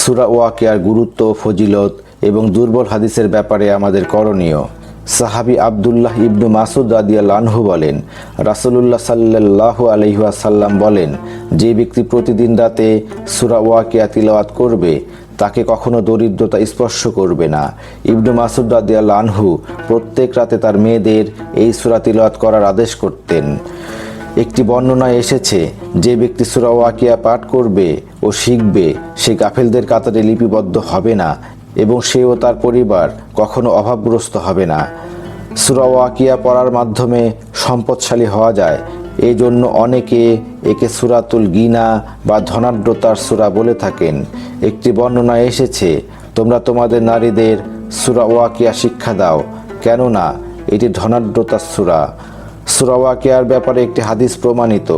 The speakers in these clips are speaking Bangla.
সুরা ওয়াকিয়ার গুরুত্ব, ফজিলত এবং দুর্বল হাদিসের ব্যাপারে আমাদের করণীয়। সাহাবি আবদুল্লাহ ইবনু মাসুদ রাদিয়া লানহু বলেন, রাসুলুল্লাহ সাল্লাহ আলহিহাসাল্লাম বলেন, যে ব্যক্তি প্রতিদিন রাতে সুরা ওয়াকিয়া তিলাওয়াত করবে, তাকে কখনো দরিদ্রতা স্পর্শ করবে না। ইবনু মাসুদ রাদিয়া লানহু প্রত্যেক রাতে তার মেয়েদের এই সুরা তিলাওয়াত করার আদেশ করতেন। একটি বর্ণনায় এসেছে, যে ব্যক্তি সুরা ওয়াকিয়া পাঠ করবে ও শিখবে, সে গাফেলদের কাতারে লিপিবদ্ধ হবে না এবং সে ও তার পরিবার কখনো অভাবগ্রস্ত হবে না। সুরা ওয়াকিয়া পড়ার মাধ্যমে সম্পদশালী হওয়া যায়। এই জন্য অনেকে একে সুরাতুল গিনা বা ধনাঢ্যতার সুরা বলে থাকেন। একটি বর্ণনায় এসেছে, তোমরা তোমাদের নারীদের সুরা ওয়াকিয়া শিক্ষা দাও, কেননা এটি ধনাঢ্যতার সুরা। সুরাওয়াকিয়ার ব্যাপারে একটি হাদিস প্রমাণিত।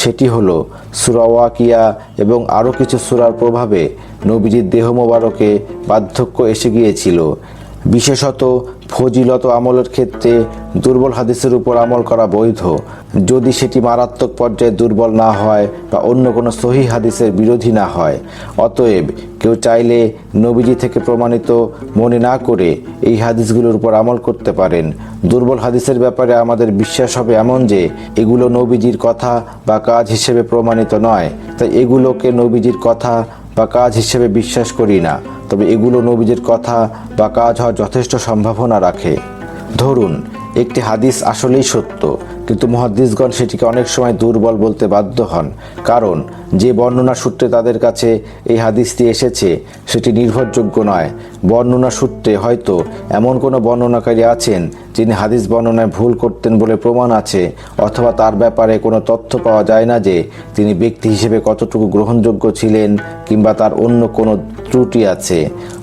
সেটি হল সুরাওয়াকিয়া এবং আরও কিছু সুরার প্রভাবে নবীজির দেহ মোবারকে বার্ধক্য এসে গিয়েছিল। বিশেষত ফজিলত আমলের ক্ষেত্রে দুর্বল হাদিসের উপর আমল করা বৈধ। যদি সেটি মারাত্মক পর্যায়ে দুর্বল না হয় বা অন্য কোনো সহি হাদিসের বিরোধী না হয়, অতএব কেউ চাইলে নবীজি থেকে প্রমাণিত মনে না করে এই হাদিসগুলোর উপর আমল করতে পারেন। দুর্বল হাদিসের ব্যাপারে আমাদের বিশ্বাস হবে এমন যে, এগুলো নবীজির কথা বা কাজ হিসেবে প্রমাণিত নয়। তাই এগুলোকে নবীজির কথা বা কাজ হিসেবে বিশ্বাস করি না। তবে এগুলো নবীজের কথা বা কাজ হওয়ার যথেষ্ট সম্ভাবনা রাখে। ধরুন একটি হাদিস আসলেই সত্য, কিন্তু মহাদিসগণ সেটিকে অনেক সময় দুর্বল বলতে বাধ্য হন, কারণ যে বর্ণনা সূত্রে তাদের কাছে এই হাদিসটি এসেছে, সেটি নির্ভরযোগ্য নয়। বর্ণনা সূত্রে হয়তো এমন কোনো বর্ণনাকারী আছেন, যিনি হাদিস বর্ণনায় ভুল করতেন বলে প্রমাণ আছে, অথবা তার ব্যাপারে কোনো তথ্য পাওয়া যায় না যে তিনি ব্যক্তি হিসেবে কতটুকু গ্রহণযোগ্য ছিলেন, কিংবা তার অন্য কোনো ত্রুটি আছে।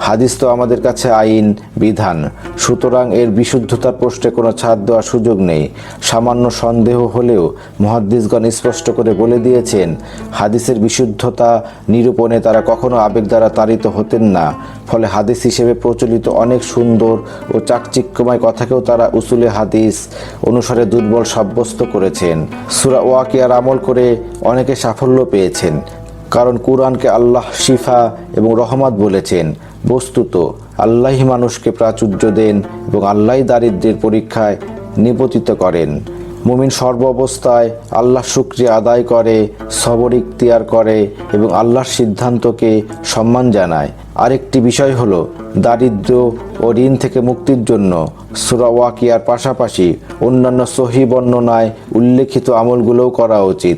হাদিস তো আমাদের কাছে আইন, বিধান। সুতরাং এর বিশুদ্ধতার প্রশ্নে কোনো ছাড় দেওয়ার সুযোগ নেই। সামান্য সন্দেহ হলেও মহাদ্দিসগণ স্পষ্ট করে বলে দিয়েছেন, হাদিসের বিশুদ্ধতা নিরূপণে তারা কখনো আবেগ দ্বারা তাড়িত হতেন না। ফলে হাদিস হিসেবে প্রচলিত অনেক সুন্দর ও চাকচিক্যময় কথাকেও তারা উসুলে হাদিস অনুসারে দুর্বল সাব্যস্ত করেছেন। সুরা ওয়াকিয়ার আমল করে অনেকে সাফল্য পেয়েছেন। কারণ কুরআনকে আল্লাহ শিফা এবং রহমত বলেছেন। বস্তুত, আল্লাহই মানুষকে প্রাচুর্য দেন এবং আল্লাহই দারিদ্রের পরীক্ষায় নিপতিত করেন। মুমিন সর্ব অবস্থায় আল্লাহ শুক্রিয়া আদায় করে, সবর ইখতিয়ার করে এবং আল্লাহর সিদ্ধান্তকে সম্মান জানায়। আরেকটি বিষয় হল দারিদ্র ও ঋণ থেকে মুক্তির জন্য সুরা ওয়াকিয়ার পাশাপাশি অন্যান্য সহি বর্ণনায় উল্লেখিত আমলগুলোও করা উচিত।